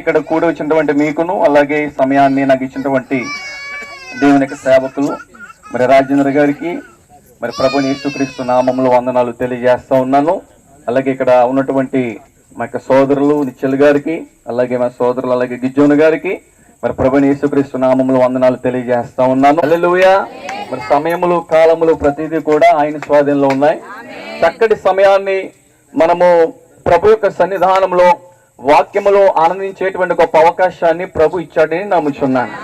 ఇక్కడ కూడి వచ్చినటువంటి మీకును అలాగే సమయాన్ని నాకు ఇచ్చినటువంటి దేవుని యొక్క సేవకులు. మరి రాజేంద్ర గారికి మరి ప్రభు యేసుక్రీస్తు నామంలో వందనాలు తెలియజేస్తూ ఉన్నాను. అలాగే ఇక్కడ ఉన్నటువంటి మా యొక్క సోదరులు నిచ్చల్ గారికి అలాగే మా సోదరులు అలాగే గిజ్జోను గారికి మరి ప్రభు యేసుక్రీస్తు నామంలో వందనాలు తెలియజేస్తా ఉన్నాను. అల్లెలుయ మరి సమయములు కాలములు ప్రతిదీ కూడా ఆయన స్వాధీనంలో ఉన్నాయి. చక్కటి సమయాన్ని మనము ప్రభు యొక్క సన్నిధానంలో వాక్యములో ఆనందించేటువంటి గొప్ప అవకాశాన్ని ప్రభు ఇచ్చాడని నమ్ముచున్నాను.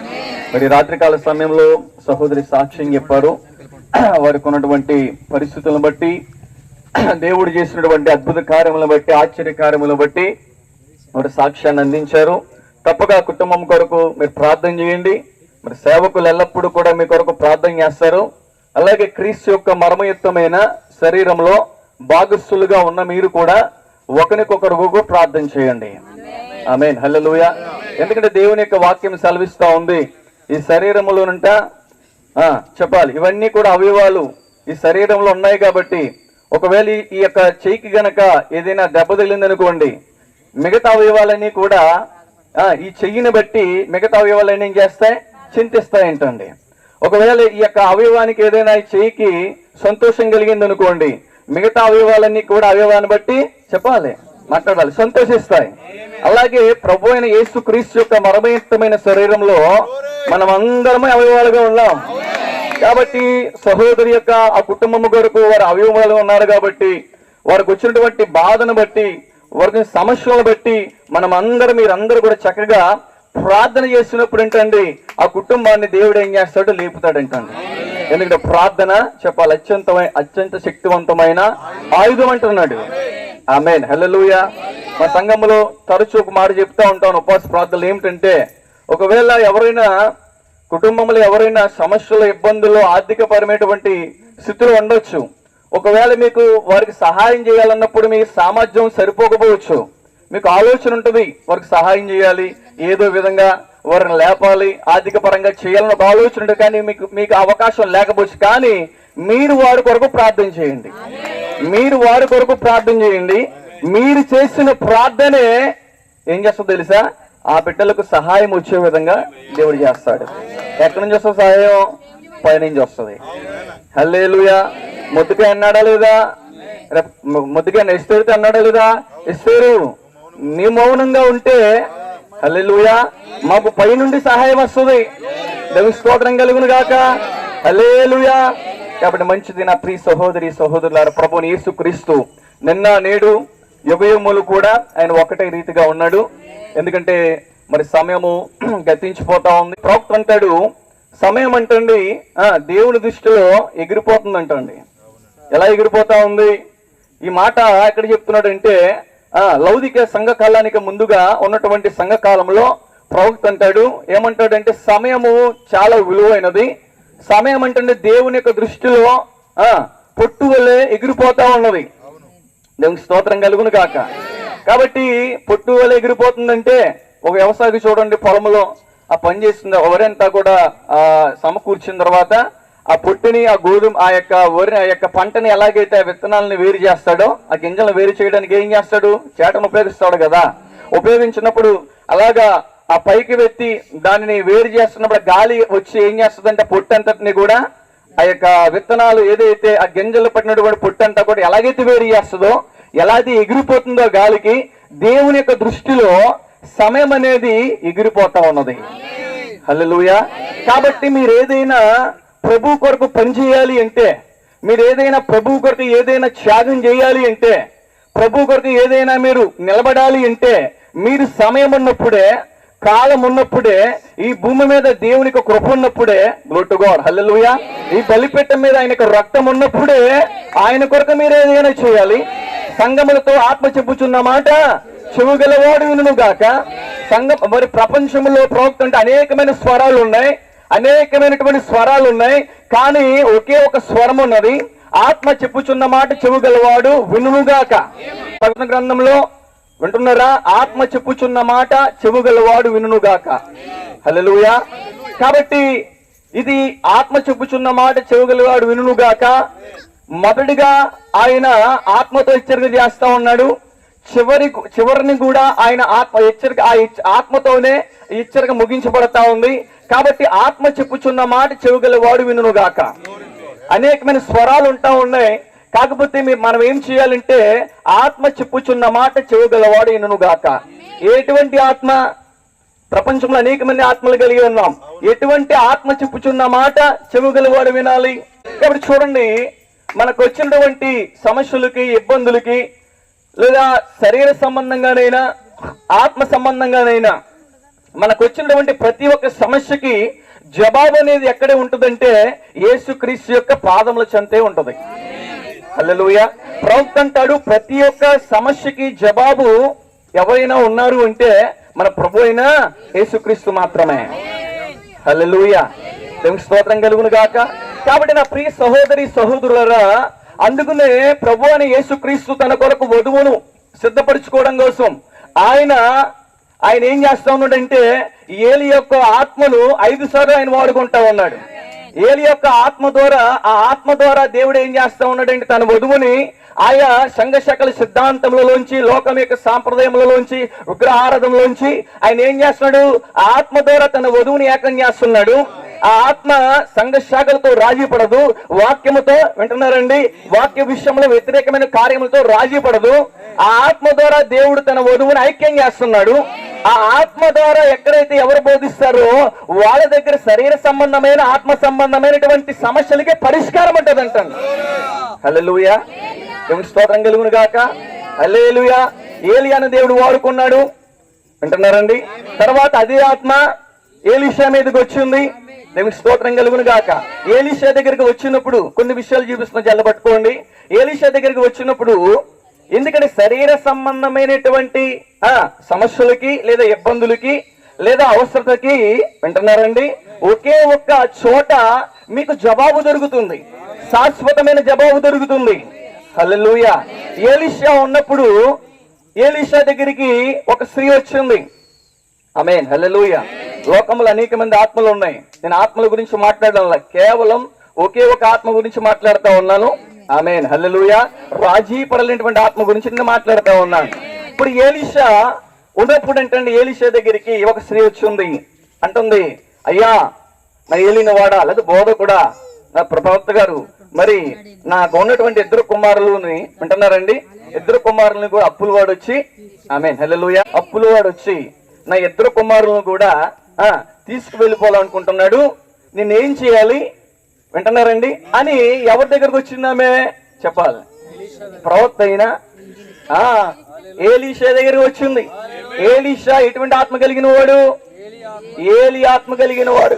మరి రాత్రికాల సమయంలో సహోదరి సాక్ష్యం చెప్పారు. వారికి ఉన్నటువంటి పరిస్థితులను బట్టి దేవుడు చేసినటువంటి అద్భుత కార్యములను బట్టి ఆశ్చర్య కార్యములను బట్టి వారు సాక్ష్యాన్ని అందించారు. తప్పగా కుటుంబం కొరకు మీరు ప్రార్థన చేయండి. మరి సేవకులు ఎల్లప్పుడూ కూడా మీ కొరకు ప్రార్థన చేస్తారు. అలాగే క్రీస్తు యొక్క మర్మయుక్తమైన శరీరంలో భాగస్థులుగా ఉన్న మీరు కూడా ఒకరికొకరు ప్రార్థన చేయండి. ఆమెన్. హల్లెలూయా. ఎందుకంటే దేవుని యొక్క వాక్యం సెలవిస్తూ ఉంది. ఈ శరీరములోనంట చెప్పాలి. ఇవన్నీ కూడా అవయవాలు ఈ శరీరంలో ఉన్నాయి కాబట్టి ఒకవేళ ఈ- యొక్క చెయ్యికి గనక ఏదైనా దెబ్బ తగిలిందనుకోండి మిగతా అవయవాలన్నీ కూడా ఈ చెయ్యిని బట్టి మిగతా అవయవాలన్నీ ఏం చేస్తాయి? చింతిస్తాయంటండి. ఒకవేళ ఈ యొక్క అవయవానికి ఏదైనా ఈ చెయ్యికి సంతోషం కలిగింది అనుకోండి మిగతా అవయవాలన్నీ కూడా అవయవాన్ని బట్టి చెప్పాలి మాట్లాడాలి. సంతోషిస్తాయి. అలాగే ప్రభు అయిన యేసు క్రీస్తు యొక్క మరమయుక్తమైన శరీరంలో మనం అందరము అవయవాలుగా ఉన్నాం. కాబట్టి సహోదరి యొక్క ఆ కుటుంబం కొరకు వారు అవయవాలుగా ఉన్నారు కాబట్టి వారికి వచ్చినటువంటి బాధను బట్టి వారికి సమస్యలను బట్టి మనం అందరం మీరందరూ కూడా చక్కగా ప్రార్థన చేసినప్పుడు ఏంటండి ఆ కుటుంబాన్ని దేవుడు ఏం చేస్తాడు లేపుతాడంటండి. ఎందుకంటే ప్రార్థన చెప్పాలి. అత్యంతమైన అత్యంత శక్తివంతమైన ఆయుధం అంటున్నాడు. ఆమెన్. హల్లెలూయా. మా సంఘంలో తరచూ ఒక మాట చెప్తా ఉంటాను. ఉపవాస ప్రార్థనలు ఏమిటంటే ఒకవేళ ఎవరైనా కుటుంబంలో ఎవరైనా సమస్యలు ఇబ్బందులు ఆర్థిక పరమైనటువంటి స్థితిలో ఉండొచ్చు. ఒకవేళ మీకు వారికి సహాయం చేయాలన్నప్పుడు మీ సామర్థ్యం సరిపోకపోవచ్చు. మీకు ఆలోచన ఉంటుంది వారికి సహాయం చేయాలి. ఏదో విధంగా వారిని లేపాలి? ఆర్థిక పరంగా చేయాలని ఒక ఆలోచన ఉంటుంది కానీ మీకు మీకు అవకాశం లేకపోవచ్చు. కానీ మీరు వారి కొరకు ప్రార్థన చేయండి. మీరు వారి కొరకు ప్రార్థన చేయండి. మీరు చేసిన ప్రార్థనే ఏం చేస్తుందో తెలుసా? ఆ బిడ్డలకు సహాయం వచ్చే విధంగా దేవుడు చేస్తాడు. ఎక్కడి నుంచి వస్తుంది సహాయం? పైనుంచి వస్తుంది. హల్లేలుయా. ముద్దుగా అన్నాడా లేదా? రేపు ముద్దుగా ఎస్తేరితే అన్నాడా లేదా? ఎస్తేరు నీ మౌనంగా ఉంటే హల్లెలూయా. మాకు పైనుండి సహాయం వస్తుంది. దేవుని స్తోత్రం కలుగును గాక. హల్లెలూయా. కాబట్టి మంచిది నా ప్రియ సహోదరి సహోదరులారా ప్రభుని యేసు క్రీస్తు. నిన్న నేడు యుగయుములు కూడా ఆయన ఒకటే రీతిగా ఉన్నాడు. ఎందుకంటే మరి సమయము గతించిపోతా ఉంది. ప్రవక్త అంటాడు సమయం అంటండి దేవుని దృష్టిలో ఎగిరిపోతుందంటండి. ఎలా ఎగిరిపోతా ఉంది? ఈ మాట ఎక్కడ చెప్తున్నాడు అంటే ఆ, లౌదిక సంఘకాలానికి ముందుగా ఉన్నటువంటి సంఘకాలంలో ప్రవక్త అంటాడు ఏమంటాడంటే సమయము చాలా విలువైనది. సమయం అంటే దేవుని యొక్క దృష్టిలో ఆ పొట్టు వలె ఎగిరిపోతా ఉన్నది. దేవునికి స్తోత్రం కలుగును కాక కాబట్టి పొట్టు వల్ల ఎగిరిపోతుందంటే ఒక వ్యవసాయకి చూడండి పొలంలో ఆ పని చేస్తుంది వరంతా కూడా ఆ సమకూర్చిన తర్వాత ఆ పొట్టుని ఆ గోధుమ ఆ యొక్క వరి ఆ యొక్క పంటని ఎలాగైతే ఆ విత్తనాలని వేరు చేస్తాడో ఆ గింజలను వేరు చేయడానికి ఏం చేస్తాడు? చేటను ఉపయోగిస్తాడు కదా. ఉపయోగించినప్పుడు అలాగా ఆ పైకి వెత్తి దానిని వేరు చేస్తున్నప్పుడు గాలి వచ్చి ఏం చేస్తుందంటే ఆ పొట్టు అంతటిని కూడా ఆ యొక్క విత్తనాలు ఏదైతే ఆ గింజలు పట్టినటువంటి పొట్టు అంతా కూడా ఎలాగైతే వేరు చేస్తుందో ఎలా అయితే ఎగిరిపోతుందో గాలికి దేవుని యొక్క దృష్టిలో సమయం అనేది ఎగిరిపోతా ఉన్నది. హల్లెలూయా. కాబట్టి మీరు ఏదైనా ప్రభు కొరకు పనిచేయాలి అంటే మీరు ఏదైనా ప్రభు కొరకు ఏదైనా త్యాగం చేయాలి అంటే ప్రభు కొరకు ఏదైనా మీరు నిలబడాలి అంటే మీరు సమయం ఉన్నప్పుడే కాలం ఉన్నప్పుడే ఈ భూమి మీద దేవునికి కృప ఉన్నప్పుడే గ్లోటు గాడ్ ఈ బలిపెట్ట మీద ఆయనకు రక్తం ఉన్నప్పుడే ఆయన కొరకు మీరు ఏదైనా చేయాలి. సంగములతో ఆత్మ చెప్పుచున్న మాట చెవుగలవాడు వినుగాక గాక సంఘం మరి ప్రపంచంలో ప్రవక్త అంటే అనేకమైన స్వరాలు ఉన్నాయి. అనేకమైనటువంటి స్వరాలు ఉన్నాయి. కానీ ఒకే ఒక స్వరం ఉన్నది ఆత్మ చెప్పుచున్న మాట చెవుగలవాడు వినుగాక ప్రకటన గ్రంథంలో వింటున్నారా? ఆత్మ చెప్పుచున్న మాట చెవుగలవాడు వినుగాక హలలుయా కాబట్టి ఇది ఆత్మ చెప్పుచున్న మాట చెవుగలవాడు వినుగాక మొదటిగా ఆయన ఆత్మతో హెచ్చరిక చేస్తా ఉన్నాడు. చివరి చివరిని కూడా ఆయన ఆత్మ హెచ్చరిక ఆ ఆత్మతోనే హెచ్చరిక ముగించబడతా ఉంది. కాబట్టి ఆత్మ చెప్పుచున్న మాట చెవుగల వాడు వినును గాక అనేకమైన స్వరాలు ఉంటా ఉన్నాయి. కాకపోతే మనం ఏం చేయాలంటే ఆత్మ చెప్పుచున్న మాట చెవుగలవాడు వినును గాక ఎటువంటి ఆత్మ? ప్రపంచంలో అనేక మంది ఆత్మలు కలిగి ఉన్నాం. ఎటువంటి ఆత్మ చెప్పుచున్న మాట చెవుగలవాడు వినాలి? కాబట్టి చూడండి మనకు వచ్చినటువంటి సమస్యలకి ఇబ్బందులకి లేదా శరీర సంబంధంగానైనా ఆత్మ సంబంధంగానైనా మనకు వచ్చినటువంటి ప్రతి ఒక్క సమస్యకి జవాబు అనేది ఎక్కడే ఉంటుందంటే యేసుక్రీస్తు యొక్క పాదముల చెంతే ఉంటుంది. అల్లెలుయ ప్రవక్త అంటాడు ప్రతి ఒక్క సమస్యకి జవాబు ఎవరైనా ఉన్నారు అంటే మన ప్రభు అయినా యేసుక్రీస్తు మాత్రమే. హల్లెలూయ. దేవుని స్తోత్రం కలుగును గాక. కాబట్టి నా ప్రియ సహోదరి సహోదరులరా అందుకనే ప్రభు అని యేసుక్రీస్తు తన కొరకు వధువును సిద్ధపరచుకోవడం కోసం ఆయన ఆయన ఏం చేస్తా ఉన్నాడంటే ఏలి యొక్క ఆత్మను ఐదు సార్లు ఆయన వాడుకుంటా ఉన్నాడు. ఏలి యొక్క ఆత్మ ద్వారా ఆ ఆత్మ ద్వారా దేవుడు ఏం చేస్తా ఉన్నాడంటే తన వధువుని ఆయా సంఘశకల సిద్ధాంతములలోంచి లోకం యొక్క సాంప్రదాయములలోంచి విగ్రహారథంలోంచి ఆయన ఏం చేస్తున్నాడు? ఆత్మ ద్వారా తన వధువుని ఏకం చేస్తున్నాడు. ఆ ఆత్మ సంఘ శాఖలతో రాజీ పడదు. వాక్యముతో వింటున్నారండి వాక్య విషయంలో వ్యతిరేకమైన కార్యములతో రాజీ పడదు. ఆ ఆత్మ ద్వారా దేవుడు తన వధువుని ఐక్యం చేస్తున్నాడు. ఆ ఆత్మ ద్వారా ఎక్కడైతే ఎవరు బోధిస్తారో వాళ్ళ దగ్గర శరీర సంబంధమైన ఆత్మ సంబంధమైనటువంటి సమస్యలకే పరిష్కారం ఉంటదంటండి హల్లెలూయా. దేవుని స్తోత్రం కలుగును గాక. హల్లెలూయా. ఏలియాను దేవుడు వాడుకున్నాడు. వింటున్నారండి? తర్వాత అదే ఆత్మ ఏలిషా మీదకి వచ్చింది. దేవుని స్తోత్రం కలుగును గాక. ఏలిషా దగ్గరికి వచ్చినప్పుడు కొన్ని విషయాలు చూపిస్తున్నా జల్ల పట్టుకోండి. ఏలిషా దగ్గరికి వచ్చినప్పుడు ఎందుకంటే శరీర సంబంధమైనటువంటి ఆ సమస్యలకి లేదా ఇబ్బందులకి లేదా అవసరతకి వింటున్నారండి? ఒకే ఒక్క చోట మీకు జవాబు దొరుకుతుంది. శాశ్వతమైన జవాబు దొరుకుతుంది. హల్లెలూయ. ఏలిషా ఉన్నప్పుడు ఏలిషా దగ్గరికి ఒక స్త్రీ వచ్చింది. అమేన్ హల్లెలూయ. లోకంలో అనేక మంది ఆత్మలు ఉన్నాయి. నేను ఆత్మల గురించి మాట్లాడడం కేవలం ఒకే ఒక ఆత్మ గురించి మాట్లాడుతూ ఉన్నాను. ఆమెన్. హల్లెలూయ. రాజీ పడలేనటువంటి ఆత్మ గురించి నేను మాట్లాడుతా ఉన్నాను. ఇప్పుడు ఏలిషా ఉన్నప్పుడు ఏంటంటే ఏలిషా దగ్గరికి ఒక స్త్రీ వచ్చింది. అంటుంది అయ్యా నా ఏలిన వాడా లేదా బోధకుడా నా ప్రవక్త గారు మరి నాకు ఉన్నటువంటి ఇద్దరు కుమారులని వింటున్నారండి. ఇద్దరు కుమారులను కూడా అప్పుల వాడు వచ్చి ఆమె హెల్లెలూయ. అప్పుల వాడు వచ్చి నా ఇద్దరు కుమారులను కూడా తీసుకువెళ్ళిపోవాలనుకుంటున్నాడు. నేనేం చేయాలి? వింటున్నారండి అని ఎవరి దగ్గరకు వచ్చిందామే చెప్పాలి. ప్రవక్త అయినా ఆ ఏలీషా దగ్గరికి వచ్చింది. ఏలీషా ఎటువంటి ఆత్మ కలిగిన వాడు? ఏలి ఆత్మ కలిగిన వాడు.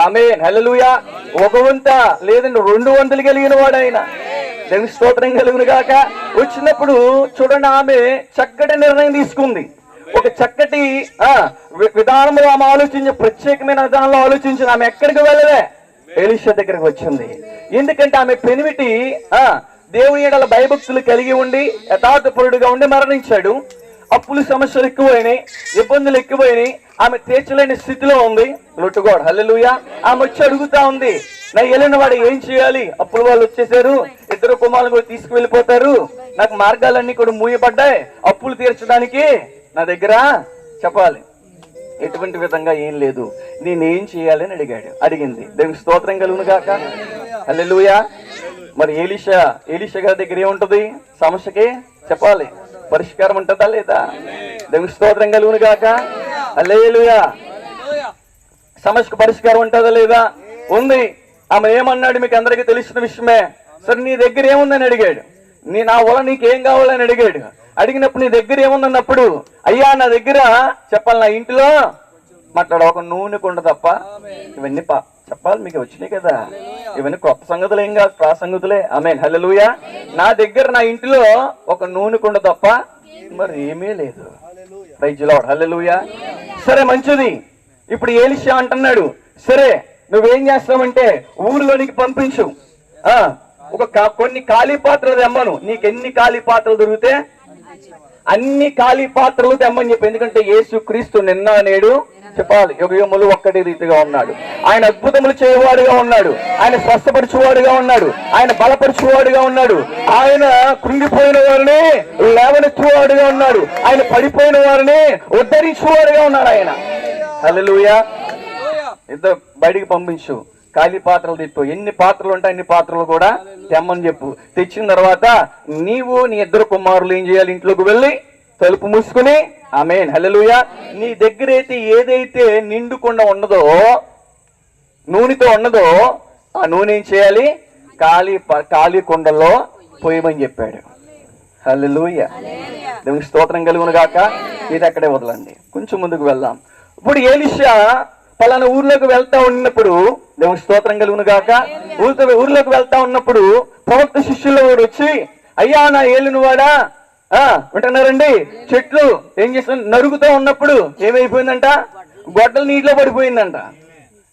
ఆమె హల్లెలూయా. ఒక వంత లేదండి రెండు వంతులు కలిగిన వాడు ఆయన. దేవుని స్తోత్రం కలిగిన గాక. వచ్చినప్పుడు చూడండి ఆమె చక్కటి నిర్ణయం తీసుకుంది. ఒక చక్కటి ఆ విధానంలో ఆమె ఆలోచించి ప్రత్యేకమైన విధానంలో ఆలోచించింది ఆమె ఎక్కడికి వెళ్ళలే? ఎలిష దగ్గరికి వచ్చింది. ఎందుకంటే ఆమె పెనిమిటి ఆ దేవుని ఏడల భయభక్తులు కలిగి ఉండి యథార్థపరుడుగా ఉండి మరణించాడు. అప్పులు సమస్యలు ఎక్కువైనాయి ఇబ్బందులు ఎక్కువైనాయి. ఆమె తీర్చలేని స్థితిలో ఉంది. లొట్టుగోడు హల్లెలూయా. ఆమె వచ్చి అడుగుతా ఉంది నా వెళ్ళిన వాడు ఏం చేయాలి? అప్పులు వాళ్ళు వచ్చేసారు. ఇద్దరు కుమారులు కూడా తీసుకువెళ్ళిపోతారు. నాకు మార్గాలన్నీ కూడా మూయబడ్డాయి. అప్పులు తీర్చడానికి నా దగ్గర చెప్పాలి. ఎటువంటి విధంగా ఏం లేదు. నేనేం చేయాలని అడిగాడు. అడిగింది. దేవునికి స్తోత్రం కలుగును కాక అల్లెలుయా మరి ఏలిషా ఏలిషా గారి దగ్గర ఏముంటది? సమస్యకి చెప్పాలి. పరిష్కారం ఉంటుందా లేదా? దేవునికి స్తోత్రం కలుగును గాక. అల్లెలుయా సమస్యకు పరిష్కారం ఉంటుందా లేదా? ఉంది. ఆమె ఏమన్నాడు? మీకు అందరికీ తెలిసిన విషయమే. సరే నీ దగ్గర ఏముందని అడిగాడు. నీ నా వల్ల నీకేం కావాలని అడిగాడు. అడిగినప్పుడు నీ దగ్గర ఏముందన్నప్పుడు అయ్యా నా దగ్గర చెప్పాలి నా ఇంటిలో మాట్లాడ ఒక నూనె కొండ తప్ప ఇవన్నీ పా చెప్పాలి మీకు వచ్చినాయి కదా. ఇవన్నీ కొత్త సంగతులు ఏం కాదు ప్రాసంగతులే ఆమె హల్లెలూయా. నా దగ్గర నా ఇంటిలో ఒక నూనె కొండ తప్ప మరి ఏమీ లేదు. ప్రైజ్లాడ్ హల్లెలూయా. సరే మంచిది. ఇప్పుడు ఏలిషా అంటున్నాడు సరే నువ్వేం చేస్తావంటే ఊరిలోనికి పంపించు. ఆ ఒక కొన్ని ఖాళీ పాత్రలు తెమ్మను. నీకు ఎన్ని ఖాళీ పాత్రలు దొరికితే అన్ని ఖాళీ పాత్రలు తెమ్మని చెప్పి. ఎందుకంటే యేసు క్రీస్తు నిన్న నేడు చెప్పాలి. యుగములు ఒక్కటి రీతిగా ఉన్నాడు. ఆయన అద్భుతములు చేయవాడుగా ఉన్నాడు. ఆయన స్వస్థపరచువాడుగా ఉన్నాడు. ఆయన బలపరచువాడుగా ఉన్నాడు. ఆయన కృంగిపోయిన వారిని లేవనెత్తువాడుగా ఉన్నాడు. ఆయన పడిపోయిన వారిని ఉద్ధరించువాడుగా ఉన్నాడు ఆయన. హల్లెలూయా. ఇద్దరు బయటికి పంపించు. ఖాళీ పాత్రలు తెప్పు. ఎన్ని పాత్రలు ఉంటాయి అన్ని పాత్రలు కూడా తెమ్మని చెప్పు. తెచ్చిన తర్వాత నీవు నీ ఇద్దరు కుమారులు ఏం చేయాలి? ఇంట్లోకి వెళ్ళి తలుపు మూసుకుని ఆమె హల్లెలూయా. నీ దగ్గర అయితే ఏదైతే నిండుకుండా ఉన్నదో నూనెతో ఉన్నదో ఆ నూనె ఏం చేయాలి? ఖాళీ ఖాళీ కుండలో పోయమని చెప్పాడు. హల్లెలూయ. దేవునికి స్తోత్రం కలుగును గాక. ఇది అక్కడే వదలండి. కొంచెం ముందుకు వెళ్దాం. ఇప్పుడు ఏలిషా పలానా ఊర్లోకి వెళ్తా ఉన్నప్పుడు దేవునికి స్తోత్రం కలుగును గాక. ఊరితో ఊర్లోకి వెళ్తా ఉన్నప్పుడు ప్రవక్త శిష్యుల్లో వాడు వచ్చి అయ్యా నా ఏలిన వాడా? వింటున్నారండి? చెట్లు ఏం చేస్తున్నా నరుగుతూ ఉన్నప్పుడు ఏమైపోయిందంట? గొడ్డలు నీటిలో పడిపోయిందంట.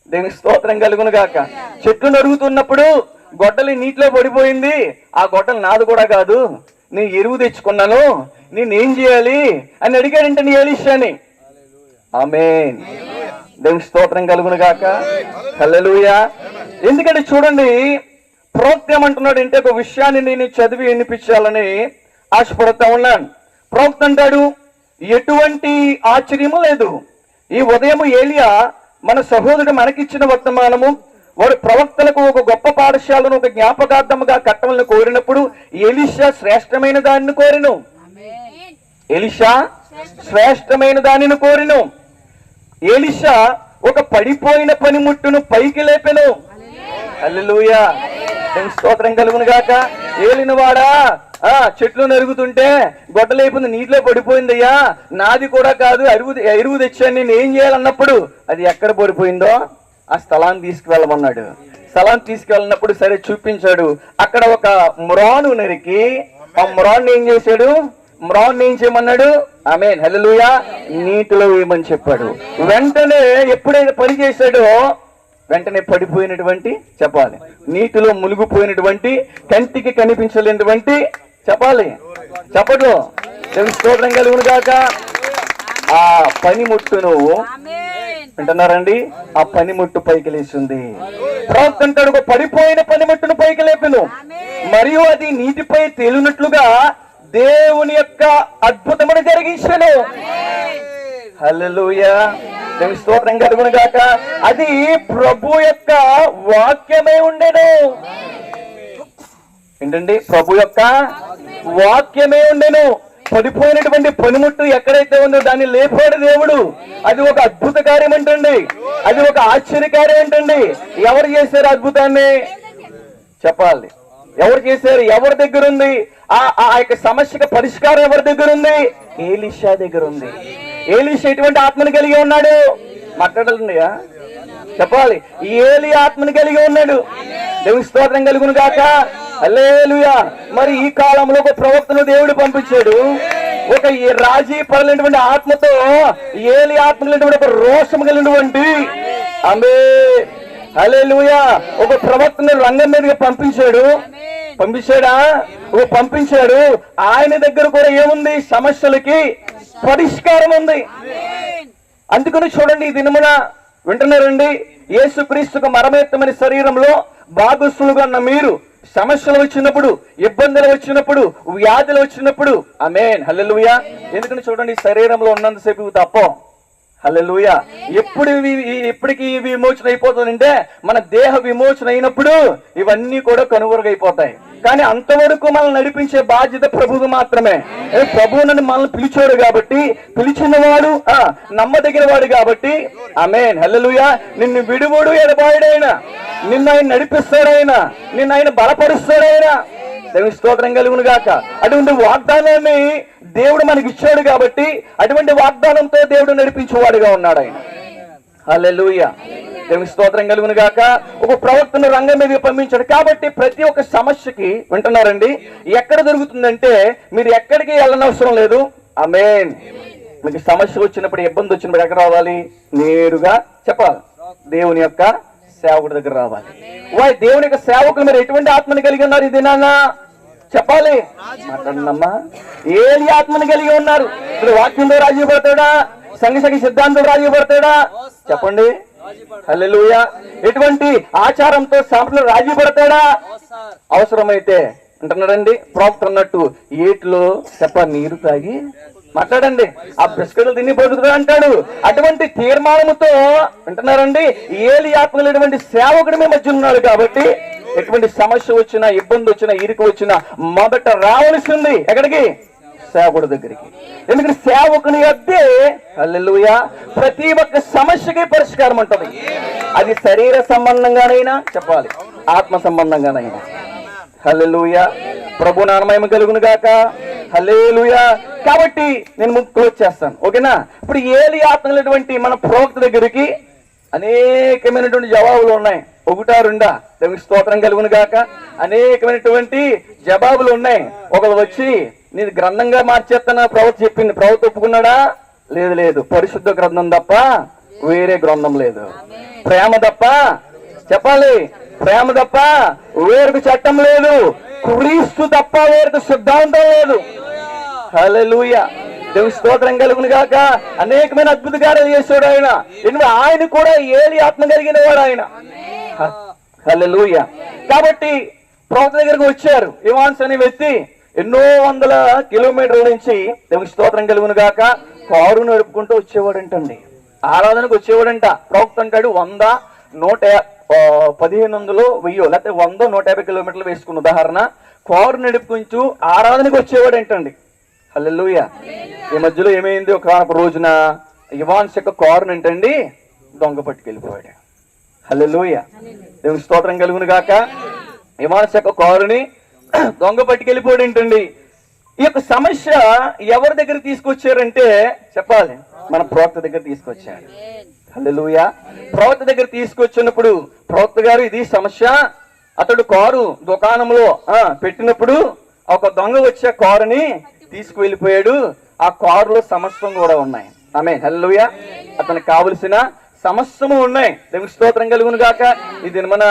దేవుని స్తోత్రం కలుగును గాక. చెట్లు నరుగుతున్నప్పుడు గొడ్డలి నీటిలో పడిపోయింది. ఆ గొడ్డలు నాది కూడా కాదు. నేను ఎరువు తెచ్చుకున్నాను. నేను ఏం చేయాలి? అని అడిగాడంటే నీ ఏలిషాని ఆమె దేవుని స్తోత్రం కలుగును గాక. హల్లెలూయా. ఎందుకంటే చూడండి ప్రోక్త ఏమంటున్నాడు అంటే ఒక విషయాన్ని నేను చదివి వినిపించాలని ఆశపడుతా ఉన్నాను. ప్రోక్త అంటాడు ఎటువంటి ఆశ్చర్యము లేదు. ఈ ఉదయం ఏలియా మన సహోదరుడు మనకిచ్చిన వర్తమానము వాడు ప్రవక్తలకు ఒక గొప్ప పాఠశాలను ఒక జ్ఞాపకార్థముగా కట్టవలను కోరినప్పుడు ఎలిషా శ్రేష్టమైన దానిని కోరిను. ఎలిషా శ్రేష్టమైన దానిని కోరిను. ఏలిషా ఒక పడిపోయిన పనిముట్టును పైకి లేపెను. హల్లెలూయా. స్తోత్రం కలుగును గాక. ఏలినవాడా? ఆ చెట్లు నరుగుతుంటే గొడ్డలేపుంది నీటిలో పడిపోయిందయ్యా. నాది కూడా కాదు అరుగు ఎరువు తెచ్చాను. నేను ఏం చేయాలన్నప్పుడు అది ఎక్కడ పడిపోయిందో ఆ స్థలాన్ని తీసుకువెళ్ళమన్నాడు. స్థలాన్ని తీసుకెళ్ళినప్పుడు సరే చూపించాడు. అక్కడ ఒక మ్రాను నరికి ఆ మ్రాన్ ఏం చేశాడు? మ్రాన్ ఏం చేయమన్నాడు? ఆమె హల్లెలూయా నీటిలో వేయమని చెప్పాడు. వెంటనే ఎప్పుడైతే పని చేశాడో వెంటనే పడిపోయినటువంటి చెప్పాలి. నీటిలో మునిగిపోయినటువంటి కంటికి కనిపించలేనటువంటి చెప్పాలి. చెప్పడు దేవుని స్తోత్రం కలుగును గాక. ఆ పనిముట్టును వింటున్నారండి? ఆ పనిముట్టు పైకి లేచింది. ఒక పడిపోయిన పనిముట్టును పైకి లేపెను. మరియు అది నీటిపై తేలినట్లుగా దేవుని యొక్క అద్భుతమును జరిగించను. హల్లెలూయా. దేవుని స్తోత్రం కలుగును గాక అది ప్రభు యొక్క వాక్యమై ఉండెను. ఏంటండి? ప్రభు యొక్క వాక్యమే ఉండెను. పడిపోయినటువంటి పనిముట్టు ఎక్కడైతే ఉందో దాన్ని లేపాడు దేవుడు. అది ఒక అద్భుత కార్యం ఏంటండి అది ఒక ఆశ్చర్య కార్యం ఎవరు చేశారు అద్భుతాన్ని? చెప్పాలి. ఎవరు చేశారు? ఎవరి దగ్గర ఉంది ఆ ఆ యొక్క సమస్యకు పరిష్కారం ఎవరి దగ్గర ఉంది ఏలిషా దగ్గర ఉంది ఏలిషా ఎటువంటి ఆత్మను కలిగి ఉన్నాడు? మాట్లాడాలండియా చెప్పాలి. ఈ ఏలి ఆత్మను కలిగి ఉన్నాడు. దేవుని స్తోత్రం కలుగును కాక అల్లేలుయా మరి ఈ కాలంలో ఒక ప్రవక్తను దేవుడు పంపించాడు. ఒక ఈ రాజీ పడలేటువంటి ఆత్మతో ఏలి ఆత్మ కలిగినటువంటి ఒక రోషం కలిగినటువంటి. ఆమె లూయా ఒక ప్రవక్తను రంగం మీదకి పంపించాడు. పంపించాడా? ఓ పంపించాడు. ఆయన దగ్గర కూడా ఏముంది? సమస్యలకి పరిష్కారం ఉంది. అందుకని చూడండి ఈ దినమున వింటున్నారండి యేసుక్రీస్తుకు మరమేత్తమని శరీరంలో భాగస్సులుగా ఉన్న మీరు సమస్యలు వచ్చినప్పుడు ఇబ్బందులు వచ్చినప్పుడు వ్యాధులు వచ్చినప్పుడు అమేన్ హల్లెలుయా. ఎందుకంటే చూడండి శరీరంలో ఉన్నంతసేపు ఇవి తప్ప హల్లెలూయా. ఎప్పుడు ఈ విమోచన అయిపోతుందంటే మన దేహ విమోచన అయినప్పుడు ఇవన్నీ కూడా కనుమరుగైపోతాయి కానీ అంతవరకు మనల్ని నడిపించే బాధ్యత ప్రభువు మాత్రమే. ప్రభువు నన్ను మనల్ని పిలిచాడు కాబట్టి పిలిచిన వాడు ఆ నమ్మదగిన వాడు కాబట్టి ఆమెన్. హల్లెలూయా. నిన్ను విడువడు ఎడబాయుడైనా నిన్ను ఆయన నడిపిస్తాడైనా నిన్ను ఆయన బలపరుస్తాడైనా దేవుని స్తోత్రం కలుగును గాక అటువంటి వాగ్దానాన్ని దేవుడు మనకి ఇచ్చాడు కాబట్టి అటువంటి వాగ్దానంతో దేవుడు నడిపించేవాడుగా ఉన్నాడు ఆయన. హల్లెలూయా. దేవుని స్తోత్రం కలుగును గాక ఒక ప్రవక్తను రంగం మీద పంపించాడు కాబట్టి ప్రతి ఒక్క సమస్యకి వింటున్నారండి ఎక్కడ దొరుకుతుందంటే మీరు ఎక్కడికి వెళ్ళనవసరం లేదు. అమేన్ మీకు సమస్య వచ్చినప్పుడు ఇబ్బంది వచ్చినప్పుడు ఎక్కడ రావాలి? నేరుగా చెప్పాలి. దేవుని యొక్క సేవకుడి దగ్గర రావాలి. వారి దేవుని యొక్క సేవకులు మీరు ఎటువంటి ఆత్మని కలిగి ఉన్నారు ఇది నాన్న చెప్పాలి. మాట్లాడండమ్మా. ఏలి ఆత్మని కలిగి ఉన్నారు. ఇప్పుడు వాక్యంతో రాజీ పడతాడా? సంఘ సిద్ధాంతం రాజీ పడతాడా? చెప్పండి. ఎటువంటి ఆచారంతో సాంప్రదాయం రాజీ పడతాడా? అవసరమైతే అంటున్నాడండి. ప్రాక్టర్ అన్నట్టు ఏట్లో చెప్ప నీరు తాగి మాట్లాడండి. ఆ బిస్కెట్లు తిని బతుకుతా అంటాడు. అటువంటి తీర్మానముతో అంటున్నారండి ఏలి ఆత్మలేటువంటి సేవకుడు మీ మధ్య ఉన్నాడు కాబట్టి ఎటువంటి సమస్య వచ్చినా ఇబ్బంది వచ్చినా ఇరుకు వచ్చినా మొదట రావాల్సింది ఎక్కడికి? సేవకుడి దగ్గరికి. ఎందుకంటే సేవకుని అద్దే అల్లెలుయ ప్రతి ఒక్క సమస్యకి పరిష్కారం ఉంటుంది. అది శరీర సంబంధంగానైనా చెప్పాలి ఆత్మ సంబంధంగానైనా. హల్లెలూయా. ప్రభు నామయం కలుగును గాక. హల్లెలూయా. కాబట్టి నేను ముందు క్లోజ్ చేస్తాను ఓకేనా? ఇప్పుడు ఏలి ఆత్మలైనటువంటి మన ప్రవక్త దగ్గరికి అనేకమైనటువంటి జవాబులు ఉన్నాయి. ఒకటా రెండా? దేవునికి స్తోత్రం కలుగును గాక. అనేకమైనటువంటి జవాబులు ఉన్నాయి. ఒకరు వచ్చి నేను గ్రంథంగా మార్చేస్తాను? ప్రవక్త చెప్పింది. ప్రవక్త ఒప్పుకున్నాడా? లేదు లేదు. పరిశుద్ధ గ్రంథం తప్ప వేరే గ్రంథం లేదు. ప్రేమ తప్ప చెప్పాలి. ప్రేమ తప్ప వేరుకు చట్టం లేదు. క్రీస్తు తప్ప వేరుకు సిద్ధాంతం లేదు. హల్లెలూయ. దేవుని స్తోత్రం కలుగును గాక. అనేకమైన అద్భుత కార్యాలు చేశాడు ఆయన. ఎందుకంటే ఆయన కూడా ఏలి ఆత్మ కలిగిన వాడు ఆయన. హల్లెలూయ. కాబట్టి ప్రవక్త దగ్గరకు వచ్చారు. ఇవాన్స్ అనే వ్యక్తి ఎన్నో వందల కిలోమీటర్ల నుంచి దేవుని స్తోత్రం కలుగును గాక. కారు నడుపుకుంటూ వచ్చేవాడంటండి. ఆరాధనకు వచ్చేవాడంట. ప్రవక్త అంటాడు వంద నూట పదిహేను వందలు వెయ్యో లేకపోతే వంద నూట యాభై కిలోమీటర్లు వేసుకున్న ఉదాహరణ. కారు నడుపుకుంటూ ఆరాధనకు వచ్చేవాడు ఏంటండి? హల్లెలూయ. ఈ మధ్యలో ఏమైంది? ఒక రోజున ఇవాన్స్ యొక్క కారుని ఏంటండి? దొంగ పట్టుకెళ్ళిపోయాడు. హల్లెలూయ. దేవుని స్తోత్రం కలుగును గాక. ఇవాన్స్ యొక్క కారుని దొంగ పట్టుకెళ్ళిపోయాడు ఏంటండి? ఈ యొక్క సమస్య ఎవరి దగ్గర తీసుకొచ్చారంటే చెప్పాలి. మన ప్రోక్త దగ్గర తీసుకొచ్చాడు. హల్లెలూయా. ప్రవక్త దగ్గర తీసుకొచ్చినప్పుడు ప్రవక్త గారు ఇది సమస్య. అతడు కారు దుకాణంలో పెట్టినప్పుడు ఒక దొంగ వచ్చే కారుని తీసుకువెళ్ళిపోయాడు. ఆ కారులో సమస్తం కూడా ఉన్నాయి. ఆమె హల్లుయా అతనికి కావలసిన సమస్తము ఉన్నాయి. దేవుని స్తోత్రం కలుగును గాక. ఇది మన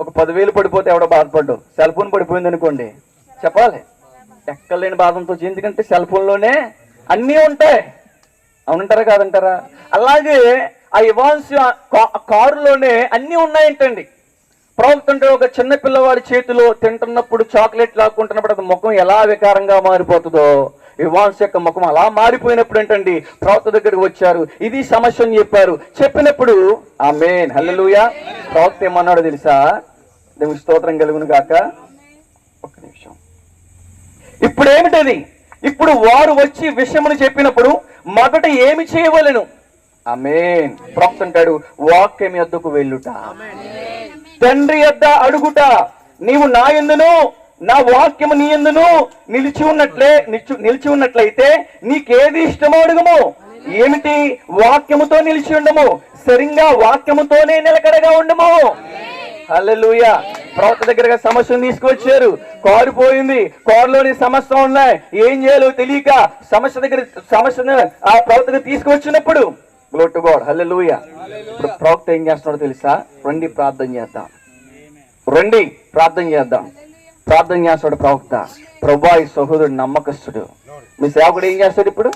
ఒక పదివేలు పడిపోతే ఎవడో బాధపడ్డు సెల్ ఫోన్ పడిపోయింది అనుకోండి. చెప్పాలి. ఎక్కలేని బాధంతో ఎందుకంటే సెల్ ఫోన్లోనే అన్నీ ఉంటాయి. అవునంటారా కాదంటారా? అలాగే ఆ ఇవాన్స్ కారులోనే అన్నీ ఉన్నాయంటండి. ప్రవక్త అంటే ఒక చిన్న పిల్లవాడి చేతిలో తింటున్నప్పుడు చాక్లెట్ లాక్కుంటున్నప్పుడు అది ముఖం ఎలా వికారంగా మారిపోతుందో ఇవాన్స్ యొక్క ముఖం అలా మారిపోయినప్పుడు ఏంటండి ప్రవక్త దగ్గరికి వచ్చారు. ఇది సమస్య అని చెప్పారు. చెప్పినప్పుడు ఆ మేన్ హల్లెలూయా. ప్రవక్త ఏమన్నాడో తెలుసా? దేవుని స్తోత్రం కలుగును కాక ఒక్క నిమిషం. ఇప్పుడు ఏమిటది ఇప్పుడు వారు వచ్చి విషయమును చెప్పినప్పుడు మొదట ఏమి చేయవలెను? అమేన్ ప్రొక్త అంటాడు వాక్యం యొద్దకు వెళ్ళుట. తండ్రి యొద్ద అడుగుట నీవు నా ఎందును నా వాక్యము నీ ఎందును నిలిచి ఉన్నట్లే నిలిచి ఉన్నట్లయితే నీకేది ఇష్టమో అడుగుము. ఏమిటి? వాక్యముతో నిలిచి ఉండము సరిగ్గా వాక్యముతోనే నిలకడగా ఉండము. హల్లెలూయా. ప్రవక్త దగ్గరగా సమస్యను తీసుకొచ్చారు కారు పోయింది కారులోని సమస్య ఉన్నాయి. ఏం చేయాలో తెలియక సమస్య దగ్గర సమస్యను ఆ ప్రవక్తగా తీసుకొచ్చినప్పుడు గ్లో టు గాడ్ హల్లెలూయా ఇప్పుడు ప్రవక్త ఏం చేస్తున్నాడో తెలుసా? రండి ప్రార్థన చేద్దాం. రండి ప్రార్థన చేద్దాం. ప్రార్థన చేస్తాడు ప్రవక్త. ప్రభా ఈ సహోదరుడు నమ్మకస్తుడు. మీ సేవకుడు ఏం చేస్తాడు ఇప్పుడు?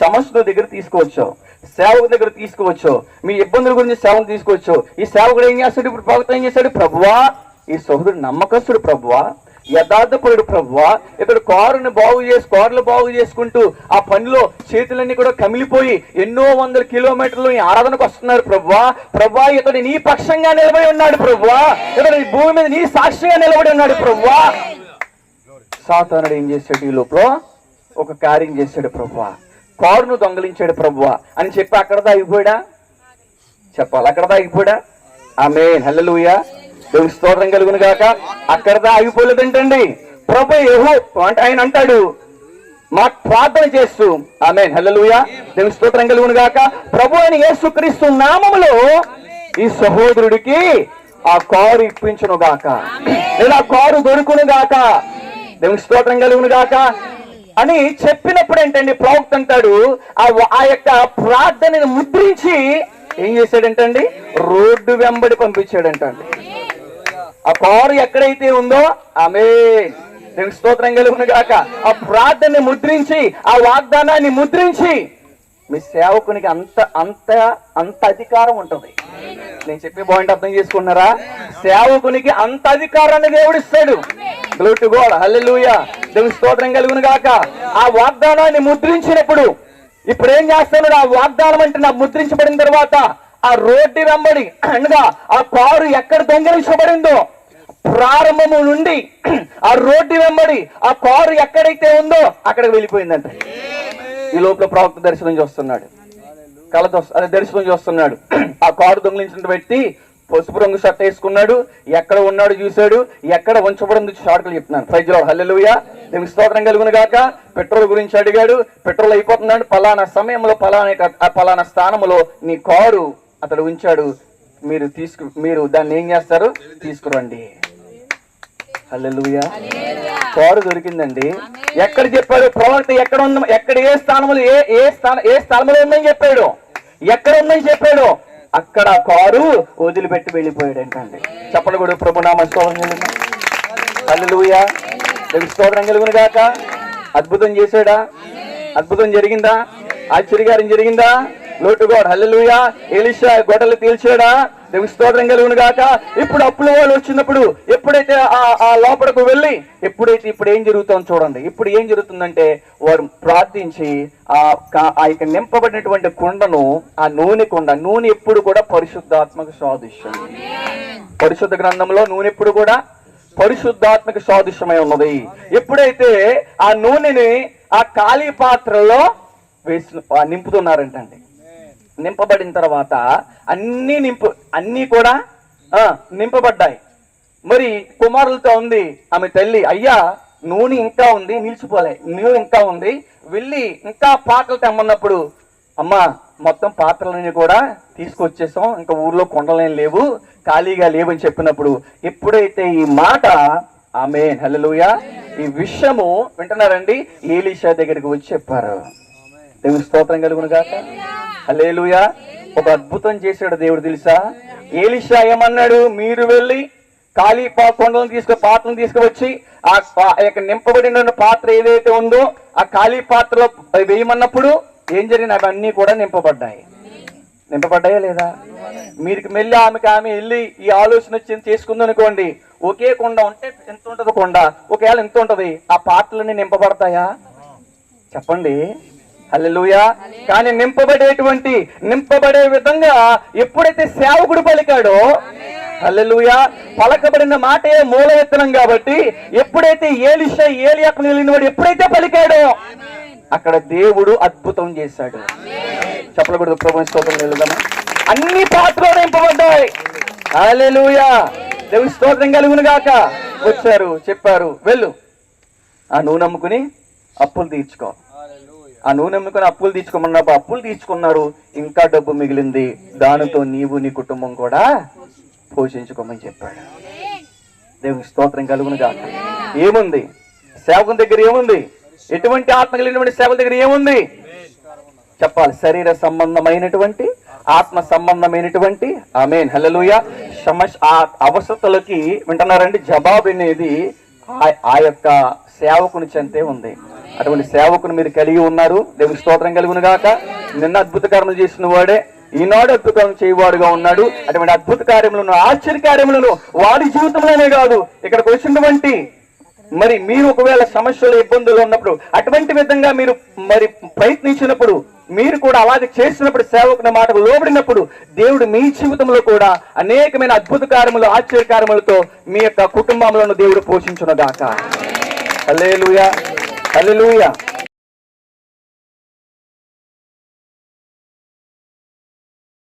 సమస్యల దగ్గర తీసుకోవచ్చు. సేవకు దగ్గర తీసుకోవచ్చు. మీ ఇబ్బందుల గురించి సేవకు తీసుకోవచ్చు. ఈ సేవకుడు ఏం చేస్తాడు ఇప్పుడు? ప్రవక్త ఏం చేస్తాడు? ప్రభువా ఈ సహోదరుడు నమ్మకస్తుడు ప్రభువా. యథార్థపరుడు ప్రభువా ఇక్కడ కారును బాగు చేసి కారులు బాగు చేసుకుంటూ ఆ పనిలో చేతులన్నీ కూడా కమిలిపోయి ఎన్నో వందల కిలోమీటర్లు ఈ ఆరాధనకు వస్తున్నారు ప్రవ్వా. ప్రవ్వా ఇతడు నీ పక్షంగా నిలబడి ఉన్నాడు ప్రభువా ఇతడు భూమి మీద నీ సాక్షిగా నిలబడి ఉన్నాడు ప్రవ్వా. సాతానుడు ఏం చేశాడు ఈ లోపల? ఒక కార్యం చేశాడు ప్రభువా కారును దొంగలించాడు ప్రవ్వా. అని చెప్పి అక్కడ దాగిపోయాడా? చెప్పాలి? అక్కడ దాగిపోయాడా? ఆమె హల్లెలూయా. దేవుని స్తోత్రం కలుగును గాక. అక్కడ ఆగిపోలేదంటండి ప్రభు యెహో అంటే ఆయన అంటాడు. మా ప్రార్థన చేస్తూ. ఆమె హల్లెలూయా. దేవుని స్తోత్రం కలుగును గాక. ప్రభు అని యేసుక్రీస్తు నామములో ఈ సహోదరుడికి ఆ కారు ఇప్పించును గాక. లేదా కారు దొరుకును గాక. దేవుని స్తోత్రం కలుగును గాక. అని చెప్పినప్పుడు ఏంటండి? ప్రవక్త అంటాడు ఆ యొక్క ప్రార్థనని ముద్రించి ఏం చేశాడంటండి? రోడ్డు వెంబడి పంపించాడంటండి. ఆ పవర్ ఎక్కడైతే ఉందో ఆమె స్తోత్రం కలుగును గాక ఆ ప్రార్థనని ముద్రించి ఆ వాగ్దానాన్ని ముద్రించి మీ సేవకునికి అంత అంత అంత అధికారం ఉంటుంది. నేను చెప్పే పాయింట్ అర్థం చేసుకున్నారా? సేవకునికి అంత అధికారాన్ని దేవుడు ఇస్తాడు. గ్లోట్ గోడ్ హల్లెలూయా దేవుని స్తోత్రం కలుగును గాక ఆ వాగ్దానాన్ని ముద్రించినప్పుడు ఇప్పుడు ఏం చేస్తున్నాడు ఆ వాగ్దానం అంటే నా ముద్రించబడిన తర్వాత ఆ రోడ్డు వెంబడి అనగా ఆ కారు ఎక్కడ దొంగలించబడిందో ప్రారంభము నుండి ఆ రోడ్డు వెంబడి ఆ కారు ఎక్కడైతే ఉందో అక్కడికి వెళ్ళిపోయిందంట. ఈ లోపల ప్రవక్త దర్శనం చూస్తున్నాడు కళతో అదే దర్శనం చూస్తున్నాడు ఆ కారు దొంగిలించిన వ్యక్తి పసుపు రంగు షర్ట్ వేసుకున్నాడు. ఎక్కడ ఉన్నాడు చూశాడు. ఎక్కడ ఉంచబడింది షార్ట్లు చెప్తున్నాను ప్రైజ్ హల్లెలూయా దీనికి స్తోత్రం కలుగును గాక. పెట్రోల్ గురించి అడిగాడు. పెట్రోల్ అయిపోతున్నాడు పలానా సమయంలో పలానా ఆ పలానా స్థానంలో నీ కారు అతడు ఉంచాడు. మీరు తీసుకు మీరు దాన్ని ఏం చేస్తారు? తీసుకురండి. కారు దొరికిందండి. ఎక్కడ చెప్పాడు? ప్రవక్త ఎక్కడ ఉంద ఎక్కడ ఏ స్థానంలో ఏ ఏ స్థానం ఏ స్థలంలో ఉందని చెప్పాడు? ఎక్కడ ఉందని చెప్పాడు? అక్కడ కారు వదిలిపెట్టి వెళ్ళిపోయాడు ఏంటండి చెప్పలు కూడా ప్రభు నామ స్తోత్రం హల్లెలూయా. దేవుని స్తోత్రం కలుగును గాక అద్భుతం చేశాడా? అద్భుతం జరిగిందా? ఆశ్చర్యకారం జరిగిందా? లోటు గోడ్ హల్లెలూయా. ఎలిషా గొడవలు తీల్చాడా దేవుని స్తోత్రం కలుగును గాక ఇప్పుడు అప్పుల వాళ్ళు వచ్చినప్పుడు ఎప్పుడైతే ఆ ఆ లోపలకు వెళ్ళి ఎప్పుడైతే ఇప్పుడు ఏం జరుగుతుందో చూడండి. ఇప్పుడు ఏం జరుగుతుందంటే వారు ప్రార్థించి ఆ యొక్క నింపబడినటువంటి కుండను ఆ నూనె కుండ నూనె ఎప్పుడు కూడా పరిశుద్ధాత్మక సాదృశ్యం. పరిశుద్ధ గ్రంథంలో నూనె ఎప్పుడు కూడా పరిశుద్ధాత్మక సాదృశ్యమై ఉన్నది. ఎప్పుడైతే ఆ నూనెని ఆ ఖాళీ పాత్రలో వేసి నింపుతున్నారంటండి. నింపబడిన తర్వాత అన్ని నింపు అన్ని కూడా నింపబడ్డాయి. మరి కుమారులతో ఉంది ఆమె తల్లి. అయ్యా నూనె ఇంకా ఉంది నిలిచిపోలే. నూనె ఇంకా ఉంది. వెళ్ళి ఇంకా పాత్రలు తెమ్మన్నప్పుడు అమ్మా మొత్తం పాత్రలన్నీ కూడా తీసుకొచ్చేసాం. ఇంకా ఊర్లో కొండలేం లేవు ఖాళీగా లేవని చెప్పినప్పుడు ఎప్పుడైతే ఈ మాట ఆమె హలలుయ ఈ విషయము వింటున్నారండి ఏలీషా దగ్గరికి వచ్చి చెప్పారు. దేవుని స్తోత్రం కలుగును కాక హలేలుయా ఒక అద్భుతం చేశాడు దేవుడు తెలుసా? ఏలిషా ఏమన్నాడు? మీరు వెళ్ళి ఖాళీ పా కొండలను తీసుకు పాత్రను తీసుకువచ్చి ఆ పా- ఆ యొక్క నింపబడిన పాత్ర ఏదైతే ఉందో ఆ ఖాళీ పాత్రలో వేయమన్నప్పుడు ఏం జరిగిన అవన్నీ కూడా నింపబడ్డాయి. నింపబడ్డాయా లేదా? మీరు మెల్లి ఆమెకి ఆమె వెళ్ళి ఈ ఆలోచన వచ్చి చేసుకుంది అనుకోండి ఒకే కొండ ఉంటే ఎంత ఉంటుంది కొండ? ఒకవేళ ఎంత ఉంటది? ఆ పాత్రలన్నీ నింపబడతాయా? చెప్పండి. హల్లెలూయా. కానీ నింపబడేటువంటి నింపబడే విధంగా ఎప్పుడైతే సేవకుడు పలికాడో హల్లెలూయా. పలకబడిన మాటే మూల విత్తనం కాబట్టి ఎప్పుడైతే ఏలిష ఏలియాకు వెళ్ళినవాడు ఎప్పుడైతే పలికాడో అక్కడ దేవుడు అద్భుతం చేశాడు. చెప్పకూడదు ప్రభు స్తోత్రం వెళ్దామా అన్ని పాత్రలు నింపబడ్డాయి. హల్లెలూయా. దేవుని స్తోత్రం కలుగును గాక. వచ్చారు చెప్పారు వెళ్ళు. ఆ నువ్వు నమ్ముకుని అప్పులు తీర్చుకో. ఆ నూనె అమ్ముకొని అప్పులు తీర్చుకోమన్నప్పుడు అప్పులు తీర్చుకున్నారు. ఇంకా డబ్బు మిగిలింది. దానితో నీవు నీ కుటుంబం కూడా పోషించుకోమని చెప్పాడు. దేవుని స్తోత్రం కలుగును కాక ఏముంది? సేవకుని దగ్గర ఏముంది? ఎటువంటి ఆత్మ కలిగినటువంటి సేవల దగ్గర ఏముంది? చెప్పాలి. శరీర సంబంధమైనటువంటి ఆత్మ సంబంధమైనటువంటి. ఆమెన్. హలలుయ సమస్య ఆ అవసరతలకి వింటున్నారండి జవాబు అనేది ఆ- ఆ యొక్క సేవకుని చెంతే ఉంది. అటువంటి సేవకుని మీరు కలిగి ఉన్నారు. దేవుని స్తోత్రం కలుగును గాక. నిన్న అద్భుత కర్మలు చేసిన వాడే ఈనాడు అద్భుతం చేయవాడుగా ఉన్నాడు. అటువంటి అద్భుత కార్యములను ఆశ్చర్య కార్యములను వాడి జీవితంలోనే కాదు ఇక్కడికి వచ్చినటువంటి మరి మీరు ఒకవేళ సమస్యలు ఇబ్బందులు ఉన్నప్పుడు అటువంటి విధంగా మీరు మరి ప్రయత్నించినప్పుడు మీరు కూడా అలాగే చేసినప్పుడు సేవకుని మాటకు లోబడినప్పుడు దేవుడు మీ జీవితంలో కూడా అనేకమైన అద్భుత కార్యములు ఆశ్చర్య కార్యములతో మీ యొక్క కుటుంబంలో దేవుడు పోషించును గాక. హలెలూయా